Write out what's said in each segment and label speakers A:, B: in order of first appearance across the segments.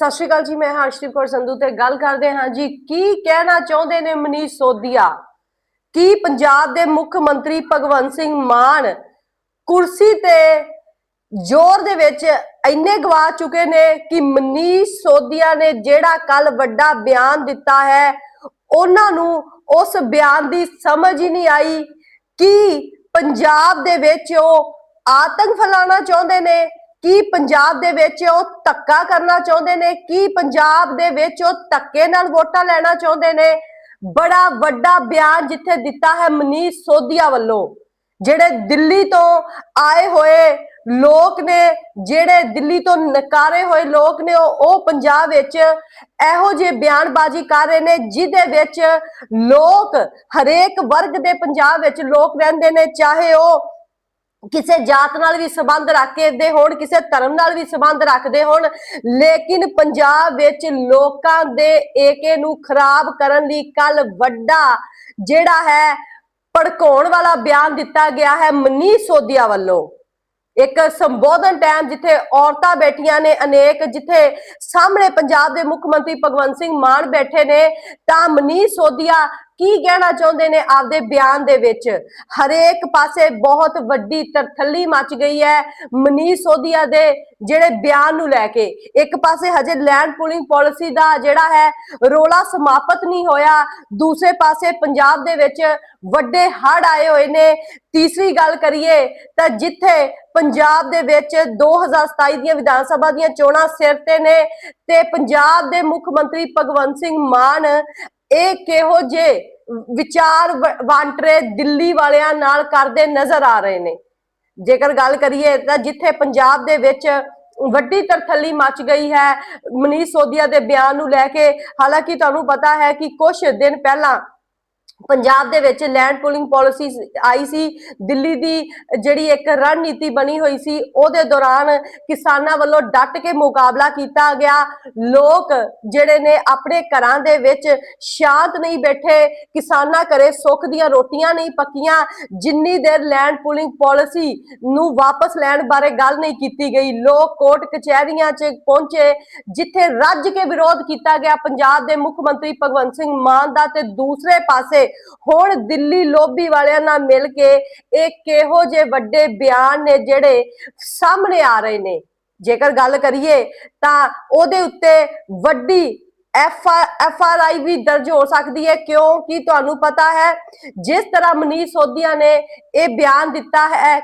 A: ਸਤਿ ਸ਼੍ਰੀ ਅਕਾਲ ਜੀ, ਮੈਂ ਹਰਸ਼ਦੀਪ ਕੌਰ ਸੰਧੂ ਤੇ ਗੱਲ ਕਰਦੇ ਹਾਂ ਜੀ। ਕੀ ਕਹਿਣਾ ਚਾਹੁੰਦੇ ਨੇ ਮਨੀਸ਼ ਸੋਦੀਆ ਕੀ ਪੰਜਾਬ ਦੇ ਮੁੱਖ ਮੰਤਰੀ ਭਗਵੰਤ ਸਿੰਘ ਮਾਨ ਕੁਰਸੀ ਤੇ ਜ਼ੋਰ ਦੇ ਵਿੱਚ ਇੰਨੇ ਗਵਾ ਚੁੱਕੇ ਨੇ ਕਿ ਮਨੀਸ਼ ਸੋਦੀਆ ਨੇ ਜਿਹੜਾ ਕੱਲ ਵੱਡਾ ਬਿਆਨ ਦਿੱਤਾ ਹੈ, ਉਹਨਾਂ ਨੂੰ ਉਸ ਬਿਆਨ ਦੀ ਸਮਝ ਹੀ ਨਹੀਂ ਆਈ ਕਿ ਪੰਜਾਬ ਦੇ ਵਿੱਚ ਉਹ ਆਤੰਕ ਫੈਲਾਉਣਾ ਚਾਹੁੰਦੇ ਨੇ ਕੀ ਪੰਜਾਬ ਦੇ ਵਿੱਚ ਉਹ ਧੱਕਾ ਕਰਨਾ ਚਾਹੁੰਦੇ ਨੇ? ਕੀ ਪੰਜਾਬ ਦੇ ਵਿੱਚ ਉਹ ਧੱਕੇ ਨਾਲ ਵੋਟਾਂ ਲੈਣਾ ਚਾਹੁੰਦੇ ਨੇ? ਬੜਾ ਵੱਡਾ ਬਿਆਨ ਜਿੱਥੇ ਦਿੱਤਾ ਹੈ ਮਨੀਸ਼ ਸੋਧੀਆ ਵੱਲੋਂ। ਜਿਹੜੇ ਦਿੱਲੀ ਤੋਂ ਆਏ ਹੋਏ ਲੋਕ ਨੇ, ਜਿਹੜੇ ਦਿੱਲੀ ਤੋਂ ਨਕਾਰੇ ਹੋਏ ਲੋਕ ਨੇ, ਉਹ ਪੰਜਾਬ ਵਿੱਚ ਇਹੋ ਜਿਹੇ ਬਿਆਨਬਾਜ਼ੀ ਕਰ ਰਹੇ ਨੇ, ਜਿਹਦੇ ਵਿੱਚ ਲੋਕ ਹਰੇਕ ਵਰਗ ਦੇ ਪੰਜਾਬ ਵਿੱਚ ਲੋਕ ਰਹਿੰਦੇ ਨੇ, ਚਾਹੇ ਉਹ ਕਿਸੇ ਜਾਤ ਨਾਲ ਵੀ ਸੰਬੰਧ ਰੱਖਦੇ ਹੋਣ, ਕਿਸੇ ਧਰਮ ਨਾਲ ਵੀ ਸੰਬੰਧ ਰੱਖਦੇ ਹੋਣ, ਲੇਕਿਨ ਪੰਜਾਬ ਵਿੱਚ ਲੋਕਾਂ ਦੇ ਏਕੇ ਨੂੰ ਖਰਾਬ ਕਰਨ ਲਈ ਕੱਲ ਵੱਡਾ ਜਿਹੜਾ ਹੈ ਭੜਕਾਉਣ ਵਾਲਾ ਬਿਆਨ ਦਿੱਤਾ ਗਿਆ ਹੈ ਮਨੀ ਸੋਦੀਆ ਵੱਲੋਂ। ਇੱਕ ਸੰਬੋਧਨ ਟਾਈਮ ਜਿੱਥੇ ਔਰਤਾਂ ਬੈਠੀਆਂ ਨੇ ਅਨੇਕ, ਜਿੱਥੇ ਸਾਹਮਣੇ ਪੰਜਾਬ ਦੇ ਮੁੱਖ ਮੰਤਰੀ ਭਗਵੰਤ ਸਿੰਘ ਮਾਨ ਬੈਠੇ ਨੇ, ਤਾਂ ਮਨੀਸ਼ ਸੋਦੀਆ ਕੀ ਕਹਿਣਾ ਚਾਹੁੰਦੇ ਨੇ ਆਪਦੇ ਬਿਆਨ ਦੇ ਵਿੱਚ? ਹਰੇਕ ਪਾਸੇ ਬਹੁਤ ਵੱਡੀ ਤਰਥੱਲੀ ਮਚ ਗਈ ਹੈ ਮਨੀਸ਼ ਸੋਦੀਆ ਦੇ ਜਿਹੜੇ ਬਿਆਨ ਨੂੰ ਲੈ ਕੇ। ਇੱਕ ਪਾਸੇ ਹਜੇ ਲੈਂਡ ਪੂਲਿੰਗ ਪਾਲਿਸੀ ਦਾ ਜਿਹੜਾ ਹੈ ਰੋਲਾ ਸਮਾਪਤ ਨਹੀਂ ਹੋਇਆ। ਦੂਸਰੇ ਪਾਸੇ ਪੰਜਾਬ ਦੇ ਵਿੱਚ ਵੱਡੇ ਹੜ ਆਏ ਹੋਏ ਨੇ। ਤੀਸਰੀ ਗੱਲ ਕਰੀਏ ਤਾਂ ਜਿੱਥੇ ਪੰਜਾਬ ਦੇ ਵਿੱਚ 2027 ਦੀਆਂ ਵਿਧਾਨ ਸਭਾ ਦੀਆਂ ਚੋਣਾਂ ਸਿਰ ਤੇ ਨੇ ਤੇ ਪੰਜਾਬ ਦੇ ਮੁੱਖ ਮੰਤਰੀ ਭਗਵੰਤ ਸਿੰਘ ਮਾਨ ਇਹ ਕਿਹੋ ਜੇ ਵਿਚਾਰ ਵਾਂਟਰੇ ਦਿੱਲੀ ਵਾਲਿਆਂ ਨਾਲ ਕਰਦੇ ਨਜ਼ਰ ਆ ਰਹੇ ਨੇ। ਜੇਕਰ ਗੱਲ ਕਰੀਏ ਤਾਂ ਜਿੱਥੇ ਪੰਜਾਬ ਦੇ ਵਿੱਚ ਵੱਡੀ ਤਰਥੱਲੀ ਮਚ ਗਈ ਹੈ, ਮਨੀਸ਼ ਸੋਦੀਆ ਦੇ ਬਿਆਨ ਨੂੰ ਲੈ ਕੇ ਹਾਲਾਂਕਿ ਤੁਹਾਨੂੰ ਪਤਾ ਹੈ ਕਿ ਕੁਝ ਦਿਨ ਪਹਿਲਾਂ ਪੰਜਾਬ ਦੇ ਵਿੱਚ ਲੈਂਡ ਪੂਲਿੰਗ ਪਾਲਿਸੀ ਆਈ ਸੀ, ਦਿੱਲੀ ਦੀ ਜਿਹੜੀ ਇੱਕ ਰਣਨੀਤੀ ਬਣੀ ਹੋਈ ਸੀ, ਉਹਦੇ ਦੌਰਾਨ ਕਿਸਾਨਾਂ ਵੱਲੋਂ ਡਟ ਕੇ ਮੁਕਾਬਲਾ ਕੀਤਾ ਗਿਆ। ਲੋਕ ਜਿਹੜੇ ਨੇ ਆਪਣੇ ਘਰਾਂ ਦੇ ਵਿੱਚ ਸ਼ਾਂਤ ਨਹੀਂ ਬੈਠੇ, ਕਿਸਾਨਾਂ ਘਰੇ ਸੁੱਖ ਦੀਆਂ ਰੋਟੀਆਂ ਨਹੀਂ ਪੱਕੀਆਂ, ਜਿੰਨੀ ਦੇਰ ਲੈਂਡ ਪੂਲਿੰਗ ਪਾਲਿਸੀ ਨੂੰ ਵਾਪਸ ਲੈਣ ਬਾਰੇ ਗੱਲ ਨਹੀਂ ਕੀਤੀ ਗਈ, ਲੋਕ ਕੋਰਟ ਕਚਹਿਰੀਆਂ 'ਚ ਪਹੁੰਚੇ, ਜਿੱਥੇ ਰੱਜ ਕੇ ਵਿਰੋਧ ਕੀਤਾ ਗਿਆ। ਪੰਜਾਬ ਦੇ ਮੁੱਖ ਮੰਤਰੀ ਭਗਵੰਤ ਸਿੰਘ ਮਾਨ ਦਾ ਤੇ ਦੂਸਰੇ ਪਾਸੇ ਹੁਣ ਦਿੱਲੀ ਲੋਬੀ ਵਾਲਿਆਂ ਨਾਲ ਮਿਲ ਕੇ ਇਹ ਕਿਹੋ ਜਿਹੇ ਵੱਡੇ ਬਿਆਨ ਨੇ ਜਿਹੜੇ ਸਾਹਮਣੇ ਆ ਰਹੇ ਨੇ? ਜੇਕਰ ਗੱਲ ਕਰੀਏ ਤਾਂ ਉਹਦੇ ਉੱਤੇ ਵੱਡੀ ਐਫ ਐਫ ਆਰ ਆਈ ਵੀ ਦਰਜ ਹੋ ਸਕਦੀ ਹੈ। ਕਿਉਂਕਿ ਤੁਹਾਨੂੰ ਪਤਾ ਹੈ? ਜਿਸ ਤਰ੍ਹਾਂ ਮਨੀਸ਼ ਸੋਧੀਆ ਨੇ ਇਹ ਬਿਆਨ ਦਿੱਤਾ ਹੈ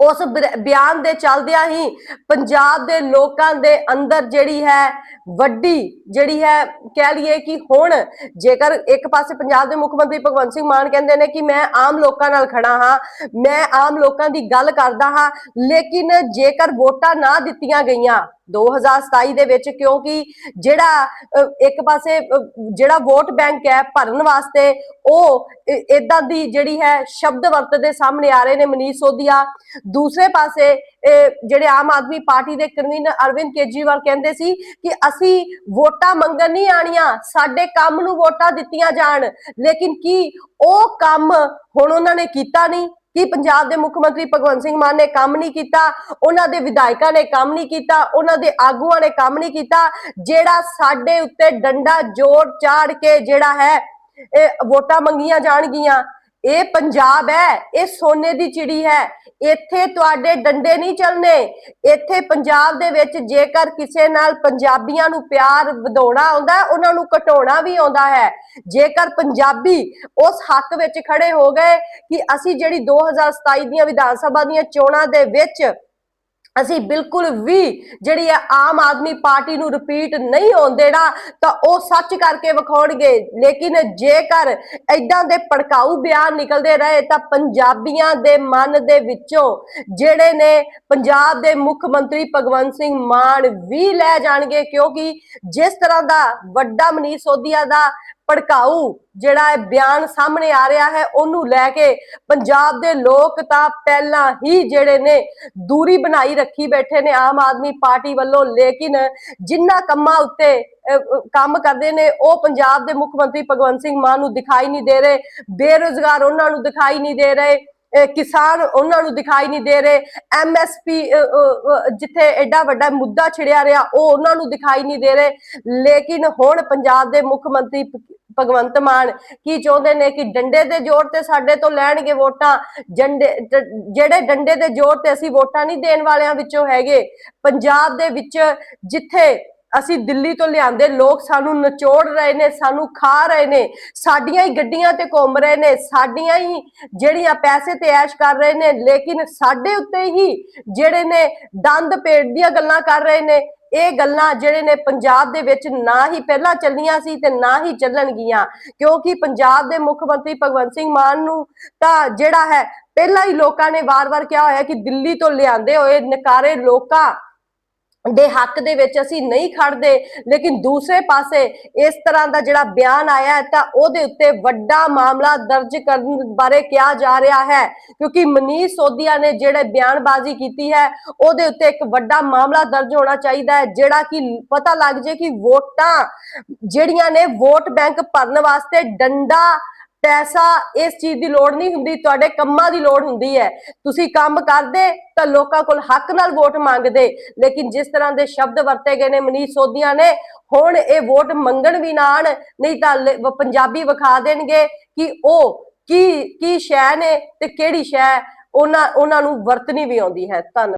A: ਉਸ ਬਿਆਨ ਦੇ ਚੱਲਦਿਆਂ ਹੀ ਪੰਜਾਬ ਦੇ ਲੋਕਾਂ ਦੇ ਅੰਦਰ ਜਿਹੜੀ ਹੈ ਵੱਡੀ, ਜਿਹੜੀ ਹੈ ਕਹਿ ਲਈਏ ਕਿ ਹੁਣ ਜੇਕਰ ਇੱਕ ਪਾਸੇ ਪੰਜਾਬ ਦੇ ਮੁੱਖ ਮੰਤਰੀ ਭਗਵੰਤ ਸਿੰਘ ਮਾਨ ਕਹਿੰਦੇ ਨੇ ਕਿ ਮੈਂ ਆਮ ਲੋਕਾਂ ਨਾਲ ਖੜਾ ਹਾਂ, ਮੈਂ ਆਮ ਲੋਕਾਂ ਦੀ ਗੱਲ ਕਰਦਾ ਹਾਂ, ਲੇਕਿਨ ਜੇਕਰ ਵੋਟਾਂ ਨਾ ਦਿੱਤੀਆਂ ਗਈਆਂ 2027 ਦੇ ਵਿੱਚ ਕਿਉਂਕਿ ਜਿਹੜਾ ਇੱਕ ਪਾਸੇ ਜਿਹੜਾ ਵੋਟ ਬੈਂਕ ਹੈ ਭਰਨ ਵਾਸਤੇ, ਉਹ ਇਦਾਂ ਦੀ ਜਿਹੜੀ ਹੈ ਸ਼ਬਦ ਵਰਤਦੇ ਸਾਹਮਣੇ ਆ ਰਹੇ ਨੇ ਮਨੀਸ਼ ਸੋਧੀਆ। ਦੂਸਰੇ ਪਾਸੇ ਜਿਹੜੇ ਆਮ ਆਦਮੀ ਪਾਰਟੀ ਦੇ ਕਨਵੀਨਰ ਅਰਵਿੰਦ ਕੇਜਰੀਵਾਲ ਕਹਿੰਦੇ ਸੀ ਕਿ ਅਸੀਂ ਵੋਟਾਂ ਮੰਗਣ ਨਹੀਂ ਆਣੀਆਂ ਸਾਡੇ ਕੰਮ ਨੂੰ ਵੋਟਾਂ ਦਿੱਤੀਆਂ ਜਾਣ। ਲੇਕਿਨ ਕੀ ਉਹ ਕੰਮ ਹੁਣ ਉਹਨਾਂ ਨੇ ਕੀਤਾ ਨਹੀਂ? ਕਿ ਪੰਜਾਬ ਦੇ ਮੁੱਖ ਮੰਤਰੀ ਭਗਵੰਤ ਸਿੰਘ ਮਾਨ ਨੇ ਕੰਮ ਨਹੀਂ ਕੀਤਾ? ਉਹਨਾਂ ਦੇ ਵਿਧਾਇਕਾਂ ਨੇ ਕੰਮ ਨਹੀਂ ਕੀਤਾ? ਉਹਨਾਂ ਦੇ ਆਗੂਆਂ ਨੇ ਕੰਮ ਨਹੀਂ ਕੀਤਾ? ਜਿਹੜਾ ਸਾਡੇ ਉੱਤੇ ਡੰਡਾ ਜੋੜ ਚਾੜ ਕੇ ਜਿਹੜਾ ਹੈ, ਇਹ ਵੋਟਾਂ ਮੰਗੀਆਂ ਜਾਣਗੀਆਂ। ਇਹ ਪੰਜਾਬ ਹੈ, ਇਹ ਸੋਨੇ ਦੀ ਚਿੜੀ ਹੈ। ਇੱਥੇ ਤੁਹਾਡੇ ਡੰਡੇ ਨਹੀਂ ਚੱਲਨੇ ਇੱਥੇ ਪੰਜਾਬ ਦੇ ਵਿੱਚ ਜੇਕਰ ਕਿਸੇ ਨਾਲ ਪੰਜਾਬੀਆਂ ਨੂੰ ਪਿਆਰ ਵਧਾਉਣਾ ਆਉਂਦਾ, ਉਹਨਾਂ ਨੂੰ ਘਟਾਉਣਾ ਵੀ ਆਉਂਦਾ ਹੈ। ਜੇਕਰ ਪੰਜਾਬੀ ਉਸ ਹੱਕ ਵਿੱਚ ਖੜੇ ਹੋ ਗਏ ਕਿ ਅਸੀਂ ਜਿਹੜੀ 2027 ਦੀਆਂ ਵਿਧਾਨ ਸਭਾ ਦੀਆਂ ਚੋਣਾਂ ਦੇ ਵਿੱਚ ਅਸੀਂ ਬਿਲਕੁਲ ਵੀ ਜਿਹੜੀ ਹੈ ਆਮ ਆਦਮੀ ਪਾਰਟੀ ਨੂੰ ਰਿਪੀਟ ਨਹੀਂ ਹੋਣ ਦੇਣਾ, ਤਾਂ ਉਹ ਸੱਚ ਕਰਕੇ ਵਿਖਾਉਣਗੇ। ਲੇਕਿਨ ਜੇਕਰ ਐਦਾਂ ਦੇ ਭੜਕਾਊ ਬਿਆਨ ਨਿਕਲਦੇ ਰਹੇ, ਤਾਂ ਪੰਜਾਬੀਆਂ ਦੇ ਮਨ ਦੇ ਵਿੱਚੋਂ ਜਿਹੜੇ ਨੇ ਪੰਜਾਬ ਦੇ ਮੁੱਖ ਮੰਤਰੀ ਭਗਵੰਤ ਸਿੰਘ ਮਾਨ ਵੀ ਲੈ ਜਾਣਗੇ, ਕਿਉਂਕਿ ਜਿਸ ਤਰ੍ਹਾਂ ਦਾ ਵੱਡਾ ਮਨੀਸ਼ ਸੋਧੀਆ ਦਾ ਭੜਕਾਊ ਜਿਹੜਾ ਇਹ ਬਿਆਨ ਸਾਹਮਣੇ ਆ ਰਿਹਾ ਹੈ, ਉਹਨੂੰ ਲੈ ਕੇ ਪੰਜਾਬ ਦੇ ਲੋਕ ਤਾਂ ਪਹਿਲਾਂ ਹੀ ਜਿਹੜੇ ਨੇ ਦੂਰੀ ਬਣਾਈ ਰੱਖੀ ਬੈਠੇ ਨੇ ਆਮ ਆਦਮੀ ਪਾਰਟੀ ਵੱਲੋਂ, ਲੇਕਿਨ ਜਿੰਨਾ ਕੰਮਾਂ ਉੱਤੇ ਕੰਮ ਕਰਦੇ ਨੇ, ਉਹ ਪੰਜਾਬ ਦੇ ਮੁੱਖ ਮੰਤਰੀ ਭਗਵੰਤ ਸਿੰਘ ਮਾਨ ਨੂੰ ਦਿਖਾਈ ਨਹੀਂ ਦੇ ਰਹੇ, ਬੇਰੁਜ਼ਗਾਰ ਉਹਨਾਂ ਨੂੰ ਦਿਖਾਈ ਨਹੀਂ ਦੇ ਰਹੇ ਕਿਸਾਨ ਉਹਨਾਂ ਨੂੰ ਦਿਖਾਈ ਨਹੀਂ ਦੇ ਰਹੇ ਐਮਐਸਪੀ ਜਿੱਥੇ ਐਡਾ ਵੱਡਾ ਮੁੱਦਾ ਛਿੜਿਆ ਰਿਹਾ, ਉਹ ਉਹਨਾਂ ਨੂੰ ਦਿਖਾਈ ਨਹੀਂ ਦੇ ਰਹੇ, ਲੇਕਿਨ ਹੁਣ ਪੰਜਾਬ ਦੇ ਮੁੱਖ ਮੰਤਰੀ ਭਗਵੰਤ ਮਾਨ, ਕੀ ਚਾਹੁੰਦੇ ਨੇ ਕਿ ਡੰਡੇ ਦੇ ਜ਼ੋਰ ਤੇ ਸਾਡੇ ਤੋਂ ਲੈਣਗੇ ਵੋਟਾਂ? ਜੰਡੇ ਜਿਹੜੇ ਡੰਡੇ ਦੇ ਜ਼ੋਰ ਤੇ ਅਸੀਂ ਵੋਟਾਂ ਨਹੀਂ ਦੇਣ ਵਾਲਿਆਂ ਵਿੱਚੋਂ ਹੈਗੇ, ਪੰਜਾਬ ਦੇ ਵਿੱਚ ਜਿੱਥੇ ਅਸੀਂ ਦਿੱਲੀ ਤੋਂ ਲਿਆਂਦੇ, ਲੋਕ ਸਾਨੂੰ ਨਚੋੜ ਰਹੇ ਨੇ, ਸਾਨੂੰ ਖਾ ਰਹੇ ਨੇ, ਸਾਡੀਆਂ ਹੀ ਗੱਡੀਆਂ ਤੇ ਘੁੰਮ ਰਹੇ ਨੇ, ਸਾਡੀਆਂ ਹੀ ਜਿਹੜੀਆਂ ਪੈਸੇ ਤੇ ਐਸ਼ ਕਰ ਰਹੇ ਨੇ, ਲੇਕਿਨ ਸਾਡੇ ਉੱਤੇ ਹੀ ਜਿਹੜੇ ਨੇ ਦੰਦ ਪੇਟ ਦੀਆਂ ਗੱਲਾਂ ਕਰ ਰਹੇ ਨੇ ਇਹ ਗੱਲਾਂ ਜਿਹੜੇ ਨੇ ਪੰਜਾਬ ਦੇ ਵਿੱਚ ਨਾ ਹੀ ਪਹਿਲਾਂ ਚੱਲੀਆਂ ਸੀ ਤੇ ਨਾ ਹੀ ਚੱਲਣਗੀਆਂ। ਕਿਉਂਕਿ ਪੰਜਾਬ ਦੇ ਮੁੱਖ ਮੰਤਰੀ ਭਗਵੰਤ ਸਿੰਘ ਮਾਨ ਨੂੰ ਤਾਂ ਜਿਹੜਾ ਹੈ, ਪਹਿਲਾਂ ਹੀ ਲੋਕਾਂ ਨੇ ਵਾਰ-ਵਾਰ ਕਿਹਾ ਹੋਇਆ ਕਿ ਦਿੱਲੀ ਤੋਂ ਲਿਆਂਦੇ ਹੋਏ ਨਕਾਰੇ ਲੋਕਾਂ ਦੇ ਹੱਕ ਦੇ ਵਿੱਚ ਅਸੀਂ ਨਹੀਂ ਖੜਦੇ ਲੇਕਿਨ ਦੂਸਰੇ ਪਾਸੇ ਇਸ ਤਰ੍ਹਾਂ ਦਾ ਜਿਹੜਾ ਬਿਆਨ ਆਇਆ ਤਾਂ ਉਹਦੇ ਉੱਤੇ ਵੱਡਾ ਮਾਮਲਾ ਦਰਜ ਕਰਨ ਬਾਰੇ ਕਿਹਾ ਜਾ ਰਿਹਾ ਹੈ। ਕਿਉਂਕਿ ਮਨੀਸ਼ ਸੋਧੀਆ ਨੇ ਜਿਹੜੇ ਬਿਆਨਬਾਜ਼ੀ ਕੀਤੀ ਹੈ, ਉਹਦੇ ਉੱਤੇ ਇੱਕ ਵੱਡਾ ਮਾਮਲਾ ਦਰਜ ਹੋਣਾ ਚਾਹੀਦਾ ਹੈ, ਜਿਹੜਾ ਕਿ ਪਤਾ ਲੱਗ ਜੇ ਕਿ ਵੋਟਾਂ ਜਿਹੜੀਆਂ ਨੇ ਵੋਟ ਬੈਂਕ ਭਰਨ ਵਾਸਤੇ ਡੰਡਾ ਪੈਸਾ ਇਸ ਚੀਜ਼ ਦੀ ਲੋੜ ਨਹੀਂ ਹੁੰਦੀ, ਤੁਹਾਡੇ ਕੰਮਾਂ ਦੀ ਲੋੜ ਹੁੰਦੀ ਹੈ। ਤੁਸੀਂ ਕੰਮ ਕਰਦੇ ਤਾਂ ਲੋਕਾਂ ਕੋਲ ਹੱਕ ਨਾਲ ਵੋਟ ਮੰਗਦੇ, ਲੇਕਿਨ ਜਿਸ ਤਰ੍ਹਾਂ ਦੇ ਸ਼ਬਦ ਵਰਤੇ ਗਏ ਨੇ ਮਨੀਸ਼ ਸੋਧੀਆਂ ਨੇ, ਹੁਣ ਇਹ ਵੋਟ ਮੰਗਣ ਵੀ ਨਾ ਆਣ, ਨਹੀਂ ਤਾਂ ਪੰਜਾਬੀ ਵਿਖਾ ਦੇਣਗੇ ਕਿ ਉਹ ਕੀ ਕੀ ਸ਼ੈ ਨੇ ਤੇ ਕਿਹੜੀ ਸ਼ੈ, ਉਹਨਾਂ ਉਹਨਾਂ ਨੂੰ ਵਰਤਣੀ ਵੀ ਆਉਂਦੀ ਹੈ। ਧੰਨ